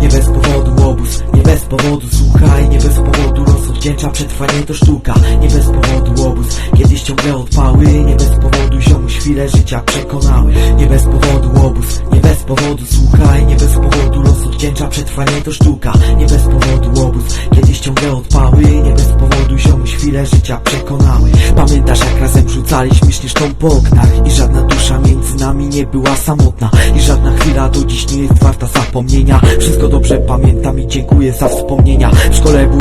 Nie bez powodu obóz, nie bez powodu słuchaj Nie bez powodu rozodwdzięcza przetrwanie to sztuka. Nie bez powodu obóz, kiedyś ciągle odpały. Nie bez powodu ziomuś chwilę życia przekonały. Nie bez powodu obóz, nie bez powodu słuchaj Nie bez powodu rozodwdzięcza przetrwanie to sztuka. Nie bez powodu obóz, kiedyś ciągle odpały. Nie chwilę życia przekonały Pamiętasz jak razem rzucaliśmy śnieżką po oknach I żadna dusza między nami nie była samotna. I żadna chwila do dziś nie jest warta zapomnienia. Wszystko dobrze pamiętam i dziękuję za wspomnienia. W szkole byłem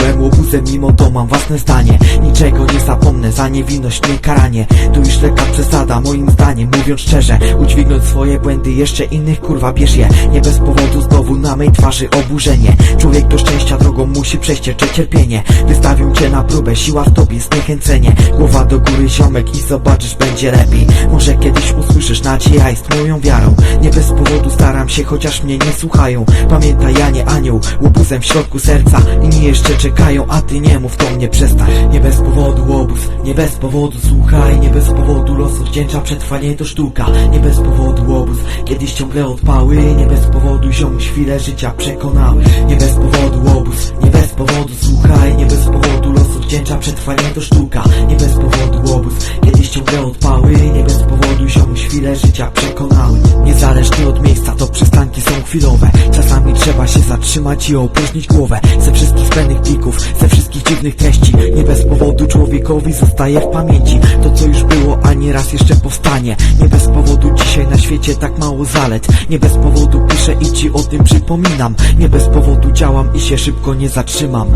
łobuzem, mimo to mam własne zdanie. Niczego nie zapomnę, za niewinność nie karanie. Tu już lekka przesada, moim zdaniem Mówiąc szczerze, udźwignąć swoje błędy Jeszcze innych kurwa bierz je. Nie bez powodu znowu na mej twarzy oburzenie. Człowiek do szczęścia drogą musi przejść czy cierpienie. Wystawią cię na próbę, siła w tobie zniechęcenie. Głowa do góry ziomek i zobaczysz będzie lepiej. Może kiedyś usłyszysz nadzieja jest moją wiarą. Nie bez powodu staram się, chociaż mnie nie słuchają. Pamiętaj, ja nie anioł, łobuzem w środku serca. Inni jeszcze czekają, a ty nie mów to mnie przestań Nie bez powodu łobuz, nie bez powodu słuchaj Nie bez powodu los odwdzięcza przetrwanie to sztuka Nie bez powodu łobuz, kiedyś ciągle odpały Nie bez powodu ziomuś chwilę życia przekonały Nie bez powodu łobuz, nie bez powodu słuchaj Nie bez powodu los odwdzięcza przetrwanie to sztuka Nie bez powodu łobuz, kiedyś ciągle odpały Nie bez powodu ziomuś chwilę życia przekonały Niezależnie od miejsca to przystanki są chwilowe Czasami trzeba się zatrzymać i opróżnić głowę. Ze wszystkich zbędnych plików, ze wszystkich dziwnych treści. Nie bez powodu człowiekowi zostaje w pamięci To co już było, a nieraz jeszcze powstanie. Nie bez powodu dzisiaj świecie tak mało zalet. Nie bez powodu piszę i ci o tym przypominam. Nie bez powodu działam i się szybko nie zatrzymam.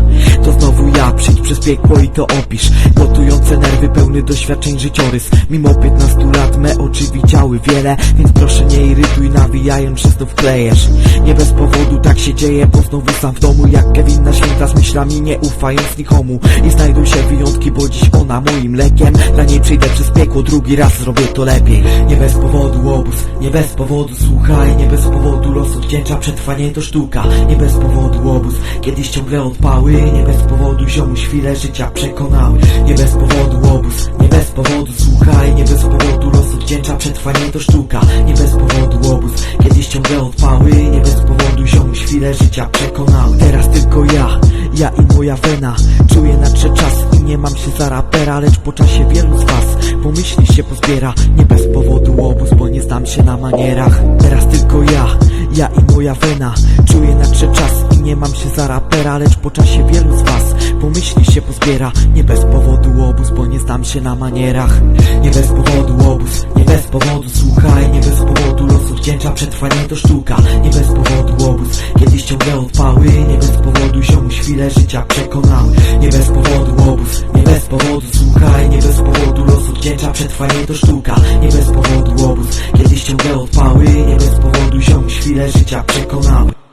To znowu ja, przyjdź przez piekło i to opisz. Gotujące nerwy, pełny doświadczeń życiorys. Mimo 15 lat me oczy widziały wiele Więc proszę nie irytuj nawijając, że znów klejesz. Nie bez powodu tak się dzieje, bo znowu sam w domu Jak Kevin na święta z myślami nie ufając nikomu. I znajdą się wyjątki, bo dziś ona moim lekiem. Dla niej przyjdę przez piekło, drugi raz zrobię to lepiej. Nie bez powodu obóz, nie bez powodu słuchaj Nie bez powodu los odwdzięcza przetrwanie to sztuka. Nie bez powodu obóz, kiedyś ciągle odpały. Nie bez powodu ziomuś chwilę życia przekonały. Nie bez powodu obóz, nie bez powodu słuchaj Nie bez powodu los odwdzięcza przetrwanie to sztuka. Nie bez powodu obóz, kiedyś ciągle odpały. Nie bez powodu ziomuś chwilę życia przekonały Teraz tylko ja, ja i moja wena. Czuję nadszedł czas i nie mam się za rapera Lecz po czasie wielu z was pomyśli się pozbiera. Nie bez powodu obóz, bo nie znam się na manierach. Teraz tylko ja, ja i moja wena. Czuję nadszedł czas i nie mam się za rapera Lecz po czasie wielu z was pomyśli się pozbiera. Nie bez powodu obóz, bo nie znam się na manierach. Nie bez powodu obóz, nie bez powodu słuchaj. Nie bez powodu los odwdzięcza przetrwanie to sztuka. Nie bez powodu chwilę życia przekonały Nie bez powodu obóz, nie bez powodu słuchaj Nie bez powodu los odwdzięcza przetrwanie to sztuka. Nie bez powodu obóz, kiedyś ciągle odpały Nie bez powodu ziomuś chwilę życia przekonały